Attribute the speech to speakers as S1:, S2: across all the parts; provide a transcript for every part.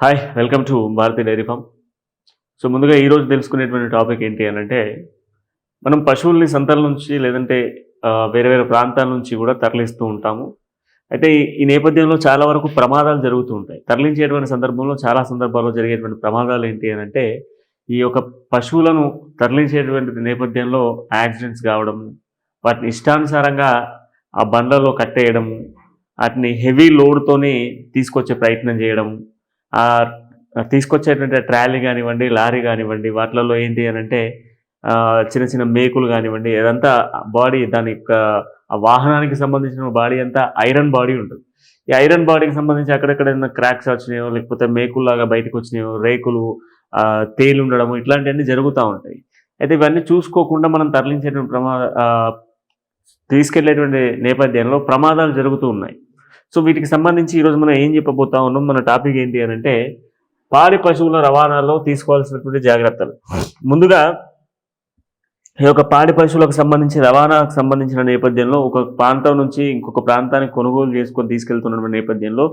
S1: Hi welcome to Bharati dairy farm so ముందుగా ఈరోజు తెలుసుకునేటువంటి టాపిక్ ఏంటి అని అంటే మనం పశువుల్ని సంతల నుంచి లేదంటే వేరే వేరే ప్రాంతాల నుంచి కూడా తరలిస్తూ ఉంటాము. అయితే ఈ- నేపథ్యంలో చాలా వరకు ప్రమాదాలు జరుగుతూ ఉంటాయి. తరలించేటువంటి సందర్భంలో చాలా సందర్భాల్లో జరిగేటువంటి ప్రమాదాలు ఏంటి అని అంటే ఈ యొక్క పశువులను తరలించేటువంటి నేపథ్యంలో యాక్సిడెంట్స్ కావడం వాటిని ఇష్టానుసారంగా ఆ బండ్లలో కట్టేయడము వాటిని హెవీ లోడ్తోనే తీసుకొచ్చే ప్రయత్నం చేయడం ఆ తీసుకొచ్చేటువంటి ట్రాలీ కానివ్వండి లారీ కానివ్వండి వాటిలలో ఏంటి అని అంటే చిన్న చిన్న మేకులు కానివ్వండి ఇదంతా బాడీ దాని యొక్క వాహనానికి సంబంధించిన బాడీ అంతా ఐరన్ బాడీ ఉంటుంది. ఈ ఐరన్ బాడీకి సంబంధించి అక్కడెక్కడ ఏదైనా క్రాక్స్ వచ్చినాయో లేకపోతే మేకుల్లాగా బయటకు వచ్చినాయో రేకులు తేలు ఉండడము ఇట్లాంటివన్నీ జరుగుతూ ఉంటాయి. అయితే ఇవన్నీ చూసుకోకుండా మనం తరలించేటువంటి ప్రమా తీసుకెళ్ళేటువంటి నేపథ్యంలో ప్రమాదాలు జరుగుతూ ఉన్నాయి. సో వీటికి సంబంధించి ఈరోజు మనం ఏం చెప్పబోతా ఉన్నాం? మన టాపిక్ ఏంటి అని అంటే పాడి పశువుల రవాణాలో తీసుకోవాల్సినటువంటి జాగ్రత్తలు. ముందుగా ఈ యొక్క పాడి పశువులకు సంబంధించి రవాణాకు సంబంధించిన నేపథ్యంలో ఒక ప్రాంతం నుంచి ఇంకొక ప్రాంతానికి కొనుగోలు చేసుకొని తీసుకెళ్తున్న నేపథ్యంలో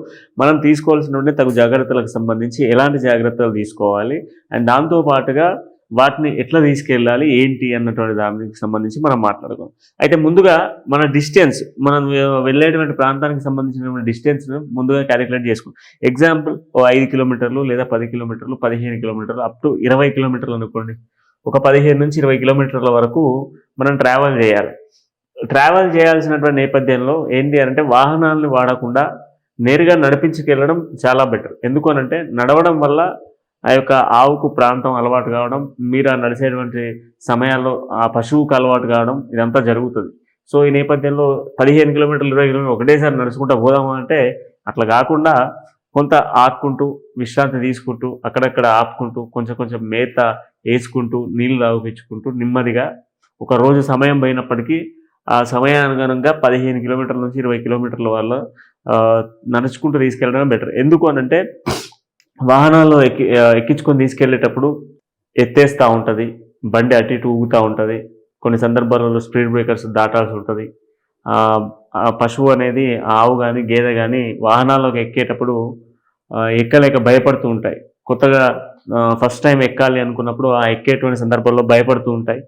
S1: మనం తీసుకోవాల్సినటువంటి తగు జాగ్రత్తలకు సంబంధించి ఎలాంటి జాగ్రత్తలు తీసుకోవాలి? అండ్ దాంతో పాటుగా వాటిని ఎట్లా తీసుకెళ్ళాలి ఏంటి అన్నటువంటి దానికి సంబంధించి మనం మాట్లాడుకోం అయితే ముందుగా మన డిస్టెన్స్ మనం వెళ్ళేటువంటి ప్రాంతానికి సంబంధించినటువంటి డిస్టెన్స్ ముందుగా క్యాలిక్యులేట్ చేసుకుంటాం ఎగ్జాంపుల్ ఓ ఐదు కిలోమీటర్లు లేదా పది కిలోమీటర్లు పదిహేను కిలోమీటర్లు అప్ టు ఇరవై కిలోమీటర్లు అనుకోండి. ఒక పదిహేను నుంచి ఇరవై కిలోమీటర్ల వరకు మనం ట్రావెల్ చేయాలి. ట్రావెల్ చేయాల్సినటువంటి నేపథ్యంలో ఏంటి అంటే వాహనాలను వాడకుండా నేరుగా నడిపించుకెళ్ళడం చాలా బెటర్ ఎందుకు అనంటే నడవడం వల్ల ఆ యొక్క ఆవుకు ప్రాంతం అలవాటు కావడం మీరు ఆ నడిచేటువంటి సమయాల్లో ఆ పశువుకు అలవాటు కావడం ఇదంతా జరుగుతుంది. సో ఈ నేపథ్యంలో పదిహేను కిలోమీటర్లు ఇరవై కిలోమీటర్లు ఒకటేసారి నడుచుకుంటూ పోదాము అంటే అట్లా కాకుండా కొంత ఆపుకుంటూ విశ్రాంతి తీసుకుంటూ అక్కడక్కడ ఆపుకుంటూ కొంచెం కొంచెం మేత వేసుకుంటూ నీళ్ళు తాగిపించుకుంటూ నెమ్మదిగా ఒక రోజు సమయం పోయినప్పటికీ ఆ సమయానుగుణంగా పదిహేను కిలోమీటర్ల నుంచి ఇరవై కిలోమీటర్ల వల్ల నడుచుకుంటూ తీసుకెళ్ళడం బెటర్. ఎందుకు అనంటే వాహనాల్లో ఎక్కి ఎక్కించుకొని తీసుకెళ్ళేటప్పుడు ఎత్తేస్తూ ఉంటుంది బండి అటు ఇటు ఊగుతూ ఉంటుంది కొన్ని సందర్భాలలో స్పీడ్ బ్రేకర్స్ దాటాల్సి ఉంటుంది. ఆ, పశువు అనేది ఆవు కానీ గేదె కానీ వాహనాల్లోకి ఎక్కేటప్పుడు ఎక్కలేక భయపడుతూ ఉంటాయి. కొత్తగా ఫస్ట్ టైం ఎక్కాలి అనుకున్నప్పుడు ఆ ఎక్కేటువంటి సందర్భాల్లో భయపడుతూ ఉంటాయి.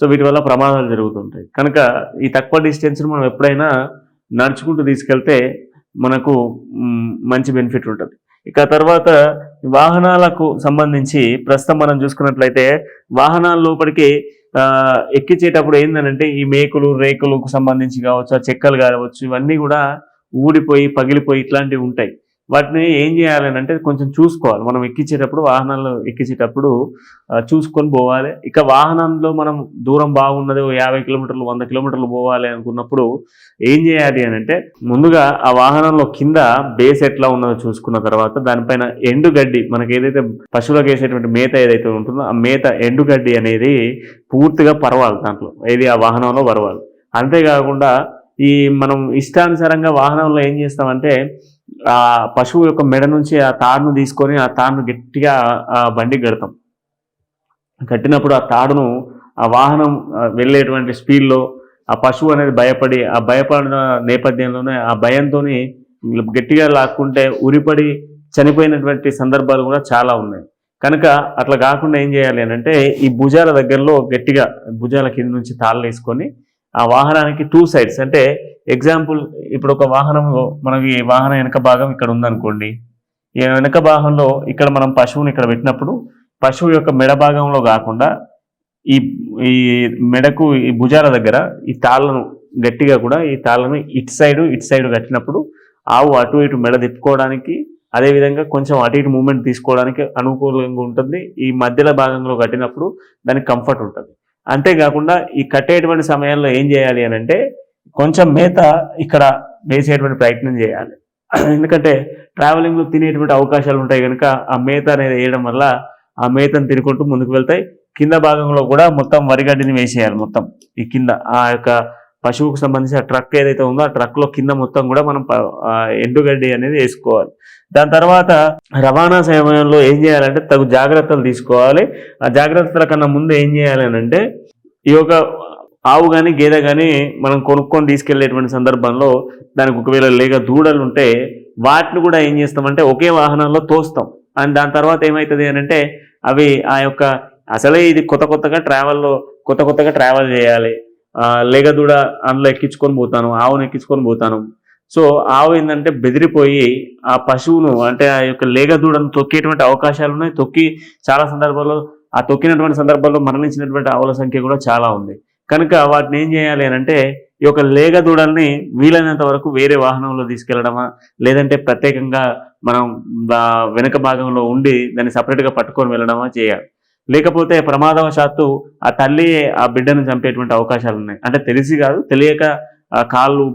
S1: సో వీటి వల్ల ప్రమాదాలు జరుగుతుంటాయి కనుక ఈ తక్కువ డిస్టెన్స్ని మనం ఎప్పుడైనా నడుచుకుంటూ తీసుకెళ్తే మనకు మంచి బెనిఫిట్ ఉంటుంది. ఇక తర్వాత వాహనాలకు సంబంధించి ప్రస్తుతం మనం చూసుకున్నట్లయితే వాహనాల లోపలికి ఎక్కించేటప్పుడు ఏంటంటే ఈ మేకులు రేకులకు సంబంధించి కావచ్చు ఆ చెక్కలు కావచ్చు ఇవన్నీ కూడా ఊడిపోయి పగిలిపోయి ఇట్లాంటివి ఉంటాయి. వాటిని ఏం చేయాలని అంటే కొంచెం చూసుకోవాలి. మనం ఎక్కించేటప్పుడు వాహనాలు ఎక్కించేటప్పుడు చూసుకొని పోవాలి. ఇక వాహనంలో మనం దూరం బాగున్నది యాభై కిలోమీటర్లు వంద కిలోమీటర్లు పోవాలి అనుకున్నప్పుడు ఏం చేయాలి అని అంటే ముందుగా ఆ వాహనంలో కింద బేస్ ఎట్లా ఉన్నదో చూసుకున్న తర్వాత దానిపైన ఎండుగడ్డి మనకి ఏదైతే పశువులకు వేసేటువంటి మేత ఏదైతే ఉంటుందో ఆ మేత ఎండుగడ్డి అనేది పూర్తిగా పరవాలి దాంట్లో. ఏది? ఆ వాహనంలో పరవాలి. అంతేకాకుండా ఈ మనం ఇష్టానుసారంగా వాహనంలో ఏం చేస్తామంటే ఆ పశువు యొక్క మెడ నుంచి ఆ తాడును తీసుకొని ఆ తాడును గట్టిగా ఆ బండికి కడతాం. కట్టినప్పుడు ఆ తాడును ఆ వాహనం వెళ్ళేటువంటి స్పీడ్లో ఆ పశువు అనేది భయపడి ఆ భయపడిన నేపథ్యంలోనే ఆ భయంతో గట్టిగా లాక్కుంటే ఉరిపడి చనిపోయినటువంటి సందర్భాలు కూడా చాలా ఉన్నాయి. కనుక అట్లా కాకుండా ఏం చేయాలి అని అంటే ఈ భుజాల దగ్గరలో గట్టిగా భుజాల కింద నుంచి తాళ్ళు వేసుకొని ఆ వాహనానికి టూ సైడ్స్ అంటే ఎగ్జాంపుల్ ఇప్పుడు ఒక వాహనం మనకి వాహనం వెనక భాగం ఇక్కడ ఉందనుకోండి. ఈ వెనక భాగంలో ఇక్కడ మనం పశువుని ఇక్కడ పెట్టినప్పుడు పశువు యొక్క మెడ భాగంలో కాకుండా ఈ ఈ మెడకు ఈ భుజాల దగ్గర ఈ తాళ్ళను గట్టిగా కూడా ఈ తాళ్ళను ఇటు సైడు ఇటు సైడు కట్టినప్పుడు ఆవు అటు ఇటు మెడ తిప్పుకోవడానికి అదేవిధంగా కొంచెం అటు ఇటు మూమెంట్ తీసుకోవడానికి అనుకూలంగా ఉంటుంది. ఈ మధ్యలో భాగంలో కట్టినప్పుడు దానికి కంఫర్ట్ ఉంటుంది. అంతేకాకుండా ఈ కట్టేటువంటి సమయంలో ఏం చేయాలి అని అంటే కొంచెం మేత ఇక్కడ వేసేటువంటి ప్రయత్నం చేయాలి. ఎందుకంటే ట్రావెలింగ్లో తినేటువంటి అవకాశాలు ఉంటాయి కనుక ఆ మేత అనేది వేయడం వల్ల ఆ మేతను తినుకుంటూ ముందుకు వెళ్తాయి. కింద భాగంలో కూడా మొత్తం వరిగడ్డిని వేసేయాలి మొత్తం ఈ కింద. ఆ యొక్క పశువుకు సంబంధించిన ట్రక్ ఏదైతే ఉందో ఆ ట్రక్లో కింద మొత్తం కూడా మనం ఎండుగడ్డి అనేది వేసుకోవాలి. దాని తర్వాత రవాణా సమయంలో ఏం చేయాలంటే తగు జాగ్రత్తలు తీసుకోవాలి. ఆ జాగ్రత్తల కన్నా ముందు ఏం చేయాలి అంటే ఈ యొక్క ఆవు కానీ గేదె కానీ మనం కొనుక్కొని తీసుకెళ్ళేటువంటి సందర్భంలో దానికి ఒకవేళ లేక దూడలు ఉంటే వాటిని కూడా ఏం చేస్తామంటే ఒకే వాహనంలో తోస్తాం. అండ్ దాని తర్వాత ఏమవుతుంది అని అంటే అవి ఆ యొక్క అసలే ఇది కొత్త కొత్తగా ట్రావెల్లో కొత్త కొత్తగా ట్రావెల్ చేయాలి. ఆ, లేగదూడ అందులో ఎక్కించుకొని పోతాను ఆవును ఎక్కించుకొని పోతాను. సో ఆవు ఏంటంటే బెదిరిపోయి ఆ పశువును అంటే ఆ యొక్క లేగదూడను తొక్కేటువంటి అవకాశాలు ఉన్నాయి. తొక్కి చాలా సందర్భాల్లో ఆ తొక్కినటువంటి సందర్భాల్లో మరణించినటువంటి ఆవుల సంఖ్య కూడా చాలా ఉంది. కనుక వాటిని ఏం చేయాలి అని అంటే ఈ యొక్క లేగ దూడల్ని వీలైనంత వరకు వేరే వాహనంలో తీసుకెళ్ళడమా లేదంటే ప్రత్యేకంగా మనం వెనక భాగంలో ఉండి దాన్ని సపరేట్గా పట్టుకొని వెళ్ళడమా చేయాలి. లేకపోతే ప్రమాదవశాత్తు ఆ తల్లి ఆ బిడ్డను చంపేటువంటి అవకాశాలు ఉన్నాయి. అంటే తెలిసి కాదు తెలియక కాళ్ళు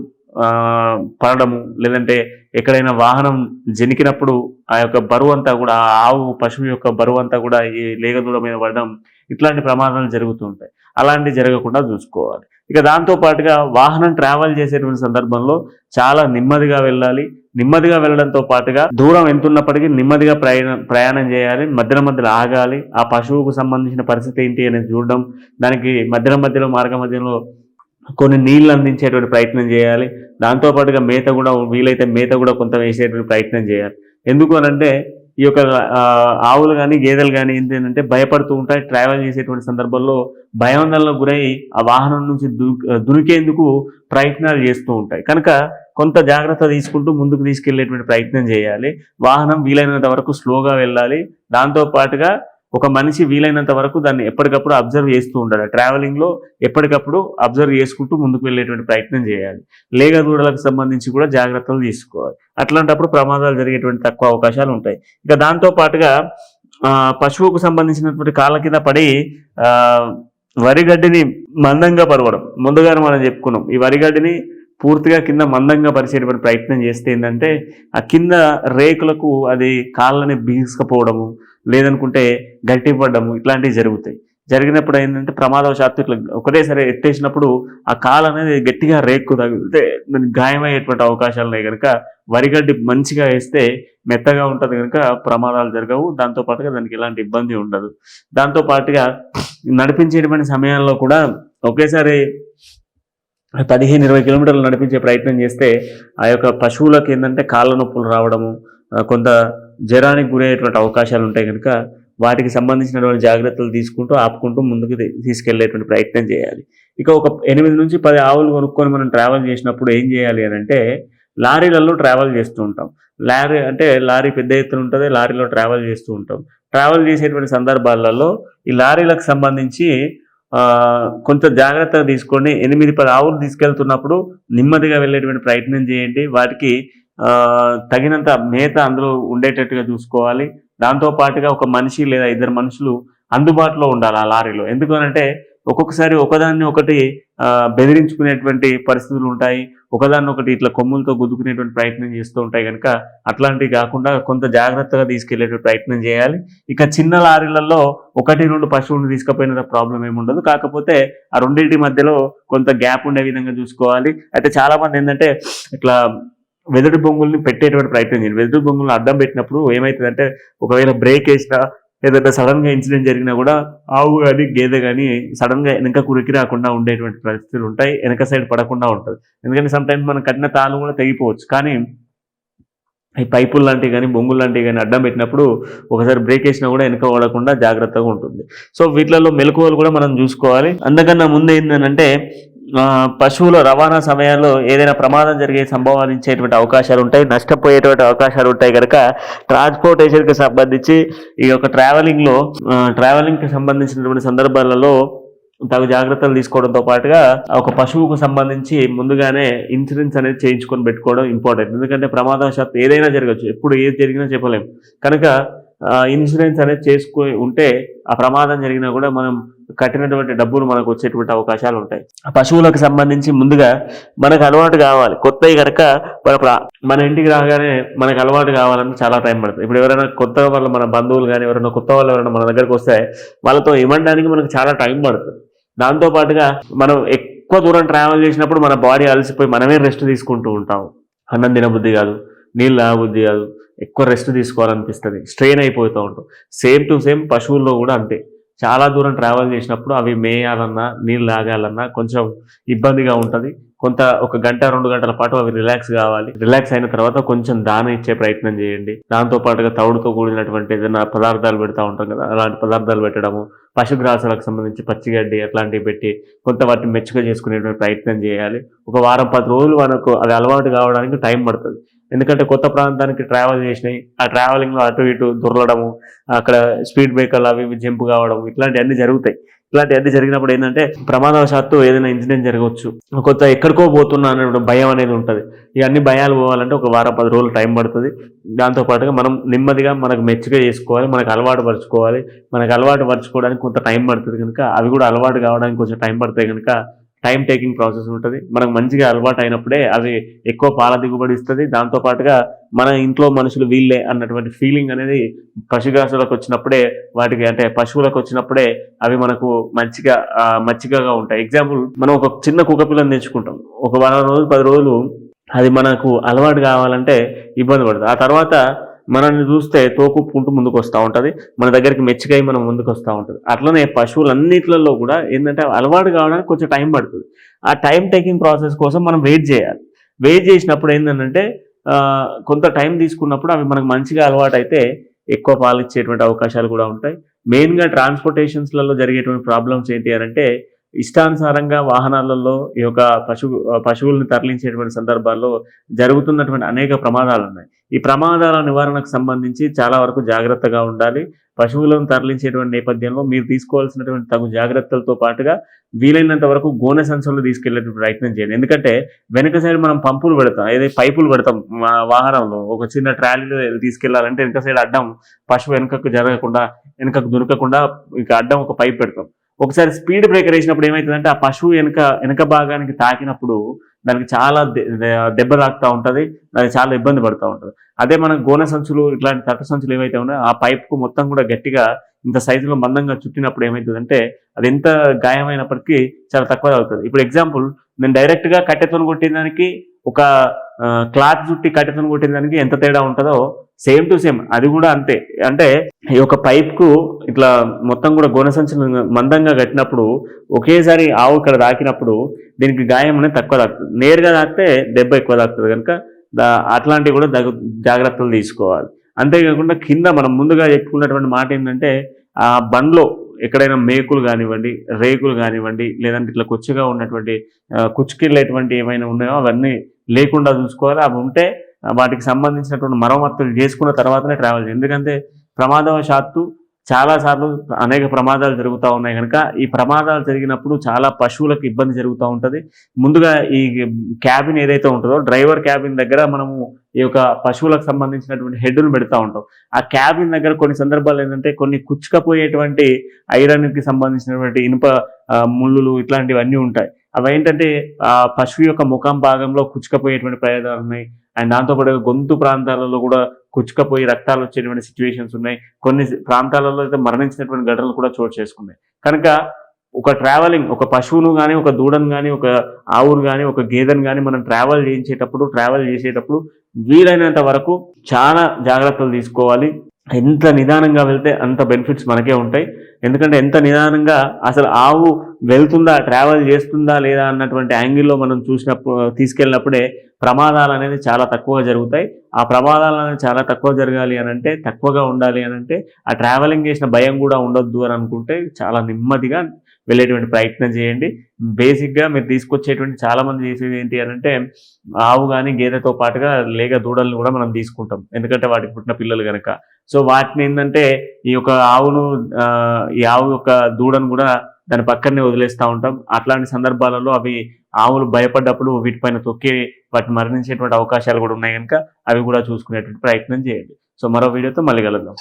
S1: పడడము లేదంటే ఎక్కడైనా వాహనం జనికినప్పుడు ఆ యొక్క బరువు అంతా కూడా ఆ ఆవు పశువు యొక్క బరువు అంతా కూడా ఈ లేగదూడ మీద పడడం ఇట్లాంటి ప్రమాదాలు జరుగుతూ ఉంటాయి. అలాంటివి జరగకుండా చూసుకోవాలి. ఇక దాంతో పాటుగా వాహనం ట్రావెల్ చేసేటువంటి సందర్భంలో చాలా నెమ్మదిగా వెళ్ళాలి. నెమ్మదిగా వెళ్ళడంతో పాటుగా దూరం ఎంతున్నప్పటికీ నెమ్మదిగా ప్రయాణం ప్రయాణం చేయాలి. మధ్యలో మధ్యలో ఆగాలి. ఆ పశువుకు సంబంధించిన పరిస్థితి ఏంటి అనేది చూడడం దానికి మధ్యలో మధ్యలో మార్గ మధ్యలో కొన్ని నీళ్ళు అందించేటువంటి ప్రయత్నం చేయాలి. దాంతో పాటుగా మేత కూడా వీలైతే మేత కూడా కొంత వేసేటువంటి ప్రయత్నం చేయాలి. ఎందుకు అనంటే ఈ యొక్క ఆవులు కానీ గేదెలు కానీ ఏంటంటే భయపడుతూ ఉంటాయి. ట్రావెల్ చేసేటువంటి సందర్భంలో భయాందోళనకు గురై ఆ వాహనం నుంచి దు- దునికేందుకు ప్రయత్నాలు చేస్తూ ఉంటాయి. కనుక కొంత జాగ్రత్త తీసుకుంటూ ముందుకు తీసుకెళ్ళేటువంటి ప్రయత్నం చేయాలి. వాహనం వీలైనంత వరకు స్లోగా వెళ్ళాలి. దాంతో పాటుగా ఒక మనిషి వీలైనంత వరకు దాన్ని ఎప్పటికప్పుడు అబ్జర్వ్ చేస్తూ ఉండాలి ట్రావెలింగ్లో ఎప్పటికప్పుడు అబ్జర్వ్ చేసుకుంటూ ముందుకు వెళ్ళేటువంటి ప్రయత్నం చేయాలి. లేగ దూడలకు సంబంధించి కూడా జాగ్రత్తలు తీసుకోవాలి. అట్లాంటప్పుడు ప్రమాదాలు జరిగేటువంటి తక్కువ అవకాశాలు ఉంటాయి. ఇక దాంతో పాటుగా పశువుకు సంబంధించినటువంటి కాళ్ళ కింద పడి వరిగడ్డిని మందంగా పరవడం. ముందుగానే మనం చెప్పుకున్నాం ఈ వరిగడ్డిని పూర్తిగా కింద మందంగా పరిచేటువంటి ప్రయత్నం చేస్తే ఏంటంటే ఆ కింద రేకులకు అది కాళ్ళని బీసుకపోవడము లేదనుకుంటే గట్టి పడ్డము ఇట్లాంటివి జరుగుతాయి. జరిగినప్పుడు ఏంటంటే ప్రమాదవశాత్తు ఇట్లా ఒకటేసారి ఎత్తేసినప్పుడు ఆ కాలు అనేది గట్టిగా రేక్కు తగిలితే దానికి గాయమయ్యేటువంటి అవకాశాలు ఉన్నాయి కనుక వరిగడ్డి మంచిగా వేస్తే మెత్తగా ఉంటుంది కనుక ప్రమాదాలు జరగవు. దాంతో పాటుగా దానికి ఎలాంటి ఇబ్బంది ఉండదు. దాంతో పాటుగా నడిపించేటువంటి సమయాల్లో కూడా ఒకేసారి పదిహేను ఇరవై కిలోమీటర్లు నడిపించే ప్రయత్నం చేస్తే ఆ యొక్క పశువులకు ఏంటంటే కాళ్ళ నొప్పులు రావడము కొంత జ్వరానికి గురయ్యేటువంటి అవకాశాలు ఉంటాయి కనుక వాటికి సంబంధించినటువంటి జాగ్రత్తలు తీసుకుంటూ ఆపుకుంటూ ముందుకు తీసుకెళ్ళేటువంటి ప్రయత్నం చేయాలి. ఇక ఒక ఎనిమిది నుంచి పది ఆవులు కొనుక్కొని మనం ట్రావెల్ చేసినప్పుడు ఏం చేయాలి అని అంటే లారీలలో ట్రావెల్ చేస్తూ ఉంటాం. లారీ అంటే లారీ పెద్ద ఎత్తున ఉంటుంది లారీలో ట్రావెల్ చేస్తూ ఉంటాం. ట్రావెల్ చేసేటువంటి సందర్భాలలో ఈ లారీలకు సంబంధించి కొంత జాగ్రత్తగా తీసుకోండి ఎనిమిది పది ఆవులు తీసుకెళ్తున్నప్పుడు నెమ్మదిగా వెళ్ళేటువంటి ప్రయత్నం చేయండి. వాటికి తగినంత మేత అందులో ఉండేటట్టుగా చూసుకోవాలి. దాంతో పాటుగా ఒక మనిషి లేదా ఇద్దరు మనుషులు అందుబాటులో ఉండాలి ఆ లారీలో. ఎందుకనంటే ఒక్కొక్కసారి ఒకదాన్ని ఒకటి బెదిరించుకునేటువంటి పరిస్థితులు ఉంటాయి. ఒకదాన్ని ఒకటి ఇట్లా కొమ్ములతో గుద్దుకునేటువంటి ప్రయత్నం చేస్తూ ఉంటాయి కనుక అట్లాంటివి కాకుండా కొంత జాగ్రత్తగా తీసుకెళ్ళేటువంటి ప్రయత్నం చేయాలి. ఇక చిన్న లారీలలో ఒకటి రెండు పశువులను తీసుకుపోయిన ప్రాబ్లం ఏముండదు ఉండదు. కాకపోతే ఆ రెండింటి మధ్యలో కొంత గ్యాప్ ఉండే విధంగా చూసుకోవాలి. అయితే చాలామంది ఏంటంటే ఇట్లా వెదుడు బొంగుల్ని పెట్టేటువంటి ప్రయత్నం చేయండి. వెదుడు బొంగులను అడ్డం పెట్టినప్పుడు ఏమవుతుందంటే ఒకవేళ బ్రేక్ వేసినా ఏదైనా సడన్గా ఇన్సిడెంట్ జరిగినా కూడా ఆవు కానీ గేదె కానీ సడన్గా వెనక కురికి రాకుండా ఉండేటువంటి పరిస్థితులు ఉంటాయి. వెనక సైడ్ పడకుండా ఉంటుంది. ఎందుకంటే సమ్ టైమ్స్ మనం కట్టిన తాళం కూడా తెగిపోవచ్చు. కానీ ఈ పైపులు లాంటివి కానీ బొంగులు లాంటివి కానీ అడ్డం పెట్టినప్పుడు ఒకసారి బ్రేక్ వేసినా కూడా వెనక పడకుండా జాగ్రత్తగా ఉంటుంది. సో వీటిలలో మెలకువలు కూడా మనం చూసుకోవాలి. అందుకన్నా ముందు ఏంటంటే పశువుల రవాణా సమయాల్లో ఏదైనా ప్రమాదం జరిగే సంభవించేటువంటి అవకాశాలు ఉంటాయి నష్టపోయేటువంటి అవకాశాలు ఉంటాయి కనుక ట్రాన్స్పోర్టేషన్కి సంబంధించి ఈ యొక్క ట్రావెలింగ్లో ట్రావెలింగ్కి సంబంధించినటువంటి సందర్భాలలో తగు జాగ్రత్తలు తీసుకోవడంతో పాటుగా ఒక పశువుకు సంబంధించి ముందుగానే ఇన్సూరెన్స్ అనేది చేయించుకొని పెట్టుకోవడం ఇంపార్టెంట్ ఎందుకంటే ప్రమాదవశాత్తు ఏదైనా జరగచ్చు ఎప్పుడు ఏది జరిగినా చెప్పలేం. కనుక ఇన్సూరెన్స్ అనేది చేసుకుని ఉంటే ఆ ప్రమాదం జరిగినా కూడా మనం కట్టినటువంటి డబ్బులు మనకు వచ్చేటువంటి అవకాశాలు ఉంటాయి. ఆ పశువులకు సంబంధించి ముందుగా మనకు అలవాటు కావాలి. కొత్తవి కనుక మన మన ఇంటికి రాగానే మనకు అలవాటు కావాలని చాలా టైం పడుతుంది. ఇప్పుడు ఎవరైనా కొత్త వాళ్ళు మన బంధువులు కానీ ఎవరైనా కొత్త వాళ్ళు ఎవరైనా మన దగ్గరకు వస్తే వాళ్ళతో ఇవ్వడానికి మనకు చాలా టైం పడుతుంది. దాంతో పాటుగా మనం ఎక్కువ దూరం ట్రావెల్ చేసినప్పుడు మన బాడీ అలసిపోయి మనమే రెస్ట్ తీసుకుంటూ ఉంటాం అన్నం తినబుద్ధి కాదు నీళ్ళు తాగబుద్ధి కాదు ఎక్కువ రెస్ట్ తీసుకోవాలనిపిస్తుంది స్ట్రెయిన్ అయిపోతూ ఉంటాం. సేమ్ టు సేమ్ పశువుల్లో కూడా అంతే. చాలా దూరం ట్రావెల్ చేసినప్పుడు అవి మేయాలన్నా నీళ్ళు తాగాలన్నా కొంచెం ఇబ్బందిగా ఉంటుంది. కొంత ఒక గంట రెండు గంటల పాటు అవి రిలాక్స్ కావాలి. రిలాక్స్ అయిన తర్వాత కొంచెం దాన ఇచ్చే ప్రయత్నం చేయండి. దాంతో పాటుగా తౌడుతో కూడినటువంటి ఏదైనా పదార్థాలు పెడతా ఉంటాం కదా అలాంటి పదార్థాలు పెట్టడము పశుగ్రాసాలకు సంబంధించి పచ్చిగడ్డి అట్లాంటివి పెట్టి కొంత వాటిని మెచ్చుక చేసుకునేటువంటి ప్రయత్నం చేయాలి. ఒక వారం పది రోజులు మనకు అది అలవాటు కావడానికి టైం పడుతుంది. ఎందుకంటే కొత్త ప్రాంతానికి ట్రావెల్ చేసినాయి. ఆ ట్రావెలింగ్లో అటు ఇటు దొరలడము అక్కడ స్పీడ్ బ్రేకర్లు అవి ఇవి జంప్ కావడం ఇట్లాంటివన్నీ జరుగుతాయి. ఇట్లాంటివన్నీ జరిగినప్పుడు ఏంటంటే ప్రమాదవశాత్తు ఏదైనా ఇన్సిడెంట్ జరగవచ్చు. కొత్త ఎక్కడికో పోతున్నా అనే భయం అనేది ఉంటుంది. ఇవన్నీ భయాలు పోవాలంటే ఒక వారం పది రోజులు టైం పడుతుంది. దాంతో పాటుగా మనం నెమ్మదిగా మనకు మెచ్చుగా చేసుకోవాలి మనకు అలవాటు పరుచుకోవాలి. మనకు అలవాటు పరుచుకోవడానికి కొంత టైం పడుతుంది కనుక అవి కూడా అలవాటు కావడానికి కొంచెం టైం పడతాయి కనుక టైం టేకింగ్ ప్రాసెస్ ఉంటుంది. మనకు మంచిగా అలవాటు అయినప్పుడే అవి ఎక్కువ పాల దిగుబడి ఇస్తుంది. దాంతో పాటుగా మన ఇంట్లో మనుషులు వీళ్ళే అన్నటువంటి ఫీలింగ్ అనేది పశుగ్రాసులకు వచ్చినప్పుడే వాటికి అంటే పశువులకు వచ్చినప్పుడే అవి మనకు మంచిగా మచ్చికగా ఉంటాయి. ఎగ్జాంపుల్ మనం ఒక చిన్న కుక్కపిల్లని తెచ్చుకుంటాం. ఒక వారం రోజులు పది రోజులు అది మనకు అలవాటు కావాలంటే ఇబ్బంది పడుతుంది ఆ తర్వాత మనల్ని చూస్తే తోకుప్పుకుంటూ ముందుకు వస్తూ ఉంటుంది. మన దగ్గరికి మెచ్చికై మనం ముందుకు వస్తూ ఉంటుంది. అట్లనే పశువులన్నిట్లలో కూడా ఏంటంటే అలవాటు కావడానికి కొంచెం టైం పడుతుంది. ఆ టైం టేకింగ్ ప్రాసెస్ కోసం మనం వెయిట్ చేయాలి. వెయిట్ చేసినప్పుడు ఏంటంటే కొంత టైం తీసుకున్నప్పుడు అవి మనకు మంచిగా అలవాటు అయితే ఎక్కువ పాలు ఇచ్చేటువంటి అవకాశాలు కూడా ఉంటాయి. మెయిన్గా ట్రాన్స్పోర్టేషన్స్లలో జరిగేటువంటి ప్రాబ్లమ్స్ ఏంటి అంటే ఇష్టానుసారంగా వాహనాలలో ఈ యొక్క పశు పశువుల్ని తరలించేటువంటి సందర్భాల్లో జరుగుతున్నటువంటి అనేక ప్రమాదాలు ఉన్నాయి ఈ ప్రమాదాల నివారణకు సంబంధించి చాలా వరకు జాగ్రత్తగా ఉండాలి. పశువులను తరలించేటువంటి నేపథ్యంలో మీరు తీసుకోవాల్సినటువంటి తగు జాగ్రత్తలతో పాటుగా వీలైనంత వరకు గోనె సంచులు తీసుకెళ్ళే ప్రయత్నం చేయండి. ఎందుకంటే వెనక సైడ్ మనం పంపులు పెడతాం ఏదైతే పైపులు పెడతాం మా వాహనంలో ఒక చిన్న ట్రాలీలో తీసుకెళ్ళాలంటే వెనక సైడ్ అడ్డం పశువు వెనకకు జరగకుండా వెనకకు దొరకకుండా ఇక అడ్డం ఒక పైప్ పెడతాం. ఒకసారి స్పీడ్ బ్రేకర్ వేసినప్పుడు ఏమవుతుందంటే ఆ పశువు వెనక వెనక భాగానికి తాకినప్పుడు దానికి చాలా దె- దెబ్బ తాకుతూ ఉంటుంది దానికి చాలా ఇబ్బంది పడుతూ ఉంటుంది. అదే మనం గోనె సంచులు ఇట్లాంటి తట్ట సంచులు ఏవైతే ఉన్నాయో ఆ పైప్కు మొత్తం కూడా గట్టిగా ఇంత సైజులో మందంగా చుట్టినప్పుడు ఏమవుతుందంటే అది ఎంత గాయమైనప్పటికీ చాలా తక్కువ అవుతుంది ఇప్పుడు ఎగ్జాంపుల్ నేను డైరెక్ట్గా కట్టెతో కొట్టిన దానికి ఒక క్లాత్ చుట్టి కట్టెతో కొట్టిన దానికి ఎంత తేడా ఉంటుందో సేమ్ టు సేమ్ అది కూడా అంతే. అంటే ఈ యొక్క పైప్కు ఇట్లా మొత్తం కూడా గోనె సంచులు మందంగా కట్టినప్పుడు ఒకేసారి ఆవు ఇక్కడ తాకినప్పుడు దీనికి గాయం అనేది తక్కువ తాకుతుంది నేరుగా తాకితే దెబ్బ ఎక్కువ తాకుతుంది కనుక అట్లాంటివి కూడా జాగ్రత్తలు తీసుకోవాలి. అంతేకాకుండా కింద మనం ముందుగా చెప్పుకున్నటువంటి మాట ఏంటంటే ఆ బండ్లో ఎక్కడైనా మేకులు కానివ్వండి రేకులు కానివ్వండి లేదంటే ఇట్లా కుచ్చుగా ఉన్నటువంటి కుచ్చుకెళ్ళేటువంటి ఏమైనా ఉన్నాయో అవన్నీ లేకుండా చూసుకోవాలి. అవి ఉంటే వాటికి సంబంధించినటువంటి మరమ్మతులు చేసుకున్న తర్వాతనే ట్రావెల్ చేయాలి. ఎందుకంటే ప్రమాదవశాత్తు చాలాసార్లు అనేక ప్రమాదాలు జరుగుతూ ఉన్నాయి కనుక ఈ ప్రమాదాలు జరిగినప్పుడు చాలా పశువులకు ఇబ్బంది జరుగుతూ ఉంటుంది. ముందుగా ఈ క్యాబిన్ ఏదైతే ఉంటుందో డ్రైవర్ క్యాబిన్ దగ్గర మనము ఈ యొక్క పశువులకు సంబంధించినటువంటి హెడ్ను పెడతా ఉంటాం. ఆ క్యాబిన్ దగ్గర కొన్ని సందర్భాలు ఏంటంటే కొన్ని కుచ్చుకపోయేటువంటి ఐరన్కి సంబంధించినటువంటి ఇనుప ముళ్ళులు ఇట్లాంటివన్నీ ఉంటాయి. అవి ఏంటంటే ఆ పశువు యొక్క ముఖం భాగంలో కుచ్చుకపోయేటువంటి ప్రయోజనాలు ఉన్నాయి. అండ్ దాంతోపాటు గొంతు ప్రాంతాలలో కూడా కుచ్చుకపోయి రక్తాలు వచ్చేటువంటి సిచ్యువేషన్స్ ఉన్నాయి. కొన్ని ప్రాంతాలలో అయితే మరణించినటువంటి ఘటనలు కూడా చోటు చేసుకున్నాయి. కనుక ఒక ట్రావెలింగ్ ఒక పశువును కానీ ఒక దూడను కానీ ఒక ఆవును కానీ ఒక గేదెను కానీ మనం ట్రావెల్ చేయించేటప్పుడు ట్రావెల్ చేసేటప్పుడు వీలైనంత వరకు చాలా జాగ్రత్తలు తీసుకోవాలి. ఎంత నిదానంగా వెళ్తే అంత బెనిఫిట్స్ మనకే ఉంటాయి. ఎందుకంటే ఎంత నిదానంగా అసలు ఆవు వెళ్తుందా ట్రావెల్ చేస్తుందా లేదా అన్నటువంటి యాంగిల్లో మనం చూసినప్పుడు తీసుకెళ్ళినప్పుడే ప్రమాదాలు అనేది చాలా తక్కువగా జరుగుతాయి. ఆ ప్రమాదాలు అనేది చాలా తక్కువ జరగాలి అని అంటే తక్కువగా ఉండాలి అని అంటే ఆ ట్రావెలింగ్ చేసిన భయం కూడా ఉండొద్దు అని అనుకుంటే చాలా నెమ్మదిగా వెళ్ళేటువంటి ప్రయత్నం చేయండి. బేసిక్గా మీరు తీసుకొచ్చేటువంటి చాలామంది చేసేది ఏంటి అని అంటే ఆవు కానీ గేదెతో పాటుగా లేక దూడల్ని కూడా మనం తీసుకుంటాం. ఎందుకంటే వాటికి పుట్టిన పిల్లలు కనుక సో వాటిని ఏంటంటే ఈ యొక్క ఆవును ఈ ఆవు యొక్క దూడను కూడా దాని పక్కనే వదిలేస్తూ ఉంటాం. అట్లాంటి సందర్భాలలో అవి ఆవులు భయపడ్డప్పుడు వీటిపైన తొక్కి వాటిని మరణించేటువంటి అవకాశాలు కూడా ఉన్నాయి కనుక అవి కూడా చూసుకునేటువంటి ప్రయత్నం చేయండి. సో మరో వీడియోతో మళ్ళీ కలుద్దాం.